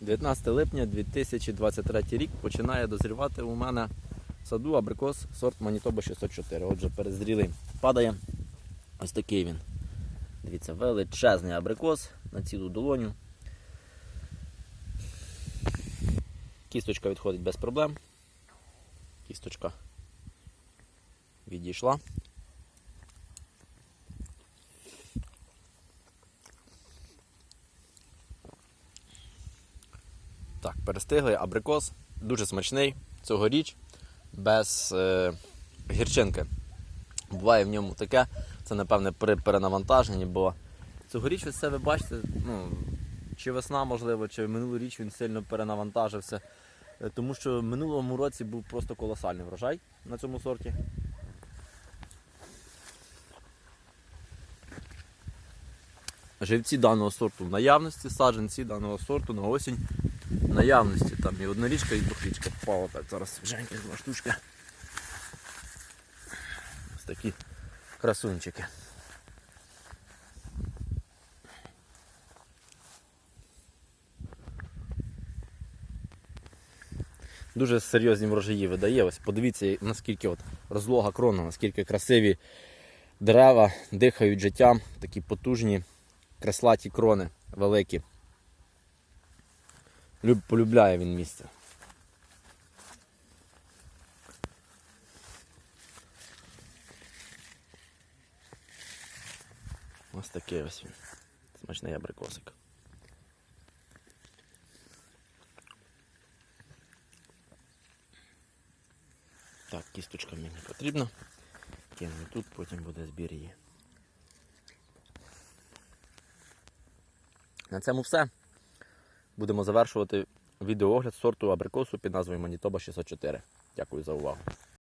19 липня 2023 рік починає дозрівати у мене в саду абрикос сорт Манітоба 604. Отже, перезрілий. Падає ось такий він. Дивіться, величезний абрикос на цілу долоню. Кісточка відходить без проблем. Кісточка відійшла. Так, перестиглий абрикос, дуже смачний цьогоріч, без е, гірчинки. Буває в ньому таке, це напевне при перенавантаженні, бо цьогоріч ось це ви бачите, ну, чи весна, можливо, чи минулоріч він сильно перенавантажився. Е, Тому що в минулому році був просто колосальний врожай на цьому сорті. Живці даного сорту в наявності, саджанці даного сорту на осінь в наявності. Там і однорічка, і двохрічка попала. Так, зараз свіженькі два штучки. Ось такі красунчики. Дуже серйозні врожаї видає. Ось подивіться, наскільки от розлога крона, наскільки красиві дерева дихають життям, такі потужні, креслаті крони великі. Люб, полюбляє він місце. Ось такий ось він. Смачний абрикосик. Так, кісточка мені потрібна. Кину тут, потім буде збір її. На цьому все. Будемо завершувати відеоогляд сорту абрикосу під назвою Манітоба 604. Дякую за увагу.